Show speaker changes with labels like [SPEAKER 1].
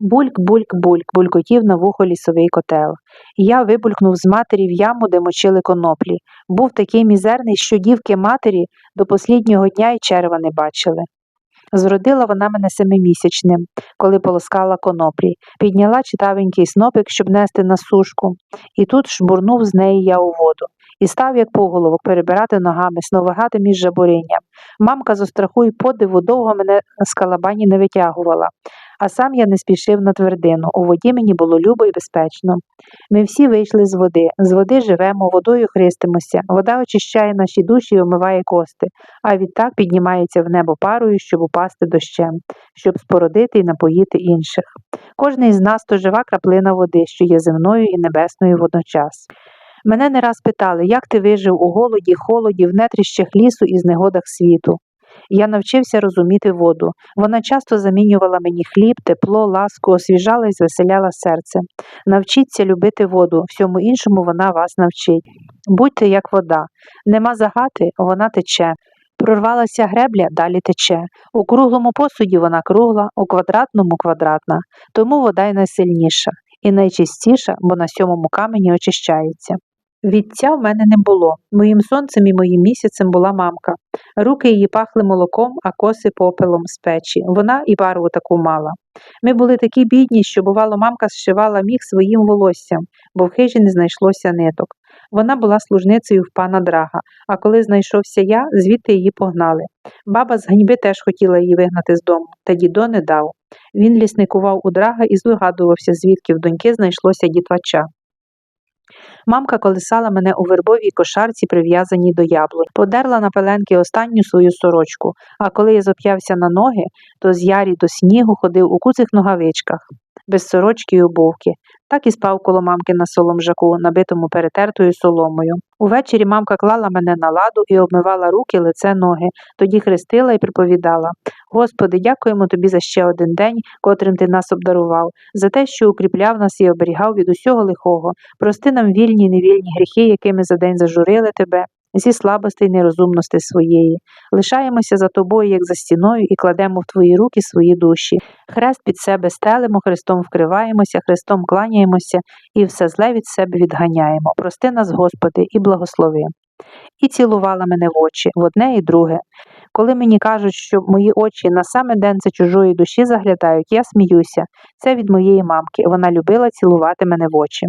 [SPEAKER 1] Бульк, бульк, бульк, булькотів на вухо лісовий котел. Я вибулькнув з матері в яму, де мочили коноплі. Був такий мізерний, що дівки матері до посліднього дня й черва не бачили. Зродила вона мене семимісячним, коли полоскала коноплі, підняла читавенький снопик, щоб нести на сушку, і тут шбурнув з неї я у воду. І став, як поголовок, перебирати ногами, сновигати між жабуринням. Мамка зо страху й подиву довго мене з калабані не витягувала, а сам я не спішив на твердину. У воді мені було любо і безпечно. Ми всі вийшли з води. З води живемо, водою христимося. Вода очищає наші душі і омиває кости, а відтак піднімається в небо парою, щоб упасти дощем, щоб спородити і напоїти інших. Кожний з нас то жива краплина води, що є земною і небесною водночас. Мене не раз питали, як ти вижив у голоді, холоді, в нетріщах лісу і знегодах світу. Я навчився розуміти воду. Вона часто замінювала мені хліб, тепло, ласку, освіжала і звеселяла серце. Навчіться любити воду, всьому іншому вона вас навчить. Будьте як вода. Нема загати, вона тече. Прорвалася гребля, далі тече. У круглому посуді вона кругла, у квадратному квадратна. Тому вода й найсильніша і найчистіша, бо на сьомому камені очищається. Віття в мене не було. Моїм сонцем і моїм місяцем була мамка. Руки її пахли молоком, а коси попелом з печі. Вона і барву таку мала. Ми були такі бідні, що, бувало, мамка зшивала міг своїм волоссям, бо в хижі не знайшлося ниток. Вона була служницею в пана драга, а коли знайшовся я, звідти її погнали. Баба з ганьби теж хотіла її вигнати з дому, та дідо не дав. Він лісникував у драга і здогадувався, звідки в доньки знайшлося дітвача. Мамка колисала мене у вербовій кошарці, прив'язаній до яблунь, подерла на пеленки останню свою сорочку, а коли я зоп'явся на ноги, то з ярі до снігу ходив у куцих ногавичках, без сорочки й обувки. Так і спав коло мамки на соломжаку, набитому перетертою соломою. Увечері мамка клала мене на ладу і обмивала руки, лице, ноги, тоді хрестила і приповідала Господи, дякуємо тобі за ще один день, котрим ти нас обдарував, за те, що укріпляв нас і оберігав від усього лихого. Прости нам вільні й невільні гріхи, якими за день зажурили тебе. Зі слабостей нерозумності своєї, лишаємося за тобою, як за стіною, і кладемо в твої руки свої душі. Хрест під себе стелимо, хрестом вкриваємося, хрестом кланяємося і все зле від себе відганяємо. Прости нас, Господи, і благослови. І цілувала мене в очі, в одне і друге. Коли мені кажуть, що мої очі на саме денце чужої душі заглядають, я сміюся. Це від моєї мамки. Вона любила цілувати мене в очі.